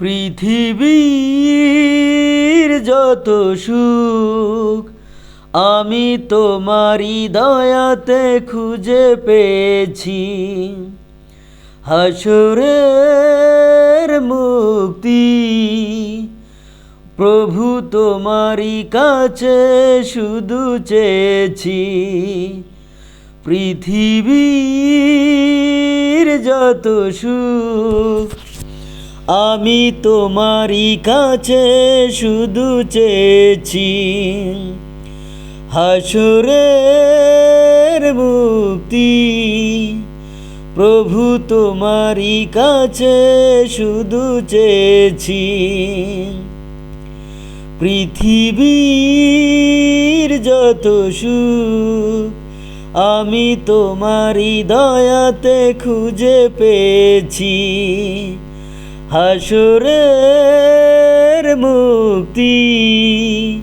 পৃথিবীর যত সুখ, আমি তোমারি দয়াতে খুঁজে পেয়েছি। হাসরের মুক্তি, প্রভু তোমারি কাছে শুধু চেয়েছি। পৃথিবীর যত সুখ আমি তোমারি কাছে শুধু চেয়েছি হাসরের মুক্তি। প্রভু তোমারি কাছে শুধু চেয়েছি। পৃথিবীর যত সুখ, আমি তোমারি দয়াতে খুঁজে পেয়েছি। হাসরের মুক্তি।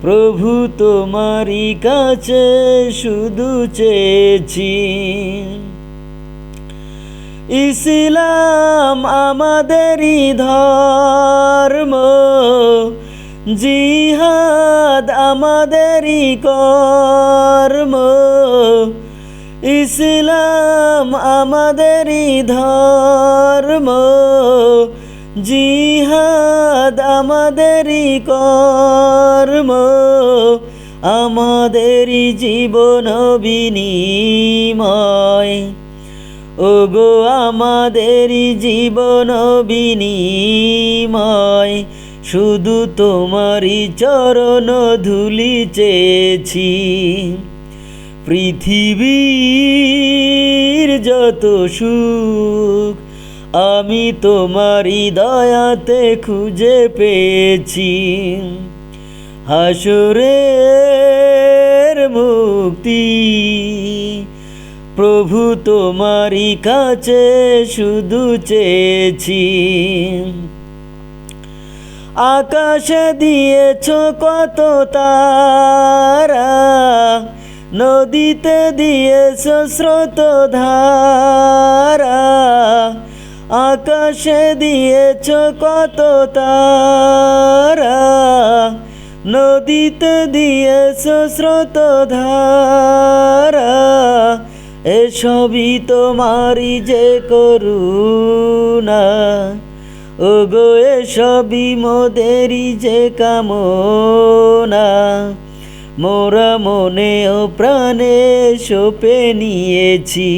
প্রভু তোমারি কাছে শুধু চেয়েছি। ইসলাম আমাদেরই ধর্ম। জিহাদ আমাদেরই কর্ম। ইসলাম আমাদেরই ধর্ম, জিহাদ আমাদেরই কর্ম, আমাদেরই জীবন বিনিময়। ওগো, আমাদেরই জীবন বিনিময়। শুধু তোমারই চরণ ধুলি চেয়েছি। পৃথিবীর যত সুখ, আমি তোমারি দয়াতে খুঁজে পেয়েছি। হাসরের মুক্তি, প্রভু তোমারি কাছে শুধু চেয়েছি। আকাশে দিয়েছ কত তারা নদীতে দিয়েছ স্রোত ধারা আকাশে দিয়েছ কত তারা, নদীতে দিয়েছ স্রোত ধারা এসবই তোমারি যে করুণা। ওগো, এসবই মোদেরই যে কামনা। মোরা মনে ও প্রাণে সোপে নিয়েছি।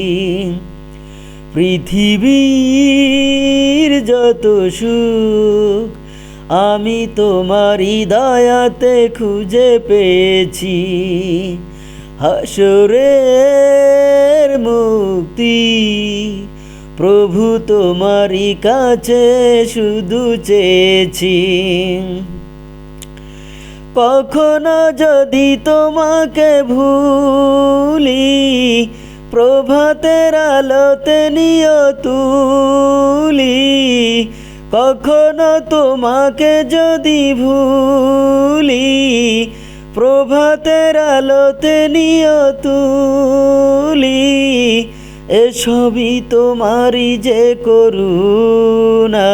পৃথিবীর যত সুখ, আমি তোমার দয়াতে খুঁজে পেয়েছি। হাসরের মুক্তি, প্রভু তোমারি কাছে শুধু চেয়েছি। কখনো যদি তোমাকে ভুলি প্রভাতের আলোতে নিয় তুলি, কখনো তোমাকে যদি ভুলি প্রভাতের আলোতে নিয় তুলি, এসবই তোমারই যে করুণা।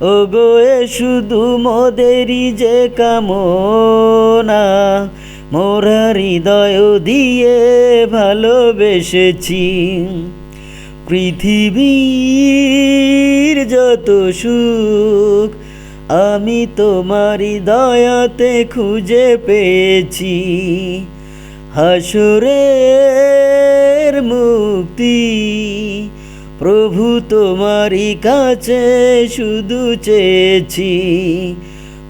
ওগো, এ শুধু মোদেরই যে কামনা। মোরা হৃদয় দিয়ে ভালোবেসেছি। পৃথিবীর যত সুখ, আমি তোমারি দয়াতে খুঁজে পেয়েছি। হাসরের মুক্তি প্রভু তোমারই কাছে শুধু চেয়েছি।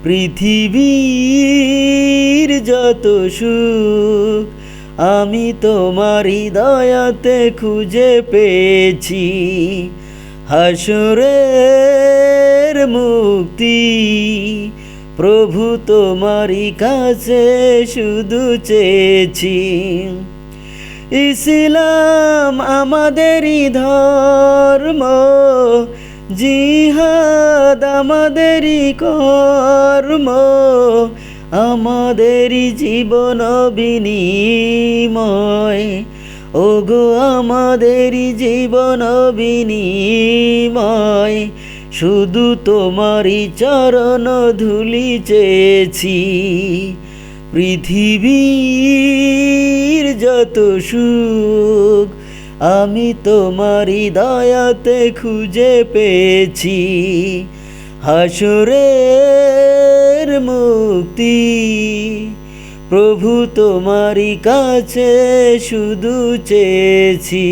পৃথিবীর যত সুখ, আমি তোমারি দয়াতে খুঁজে পেয়েছি। হাসরের মুক্তি, প্রভু তোমারি কাছে শুধু চেয়েছি। ইসলাম আমাদেরই ধর্ম, জিহাদ আমাদেরই কর্ম, আমাদেরই জীবন বিনিময়। ওগো, আমাদেরই জীবন বিনিময়। শুধু তোমারই চরণ ধুলি চেয়েছি। পৃথিবীর যত সুখ, আমি তোমারই দয়াতে খুঁজে পেয়েছি। হাসরের মুক্তি, প্রভু তোমারই কাছে শুধু চেয়েছি।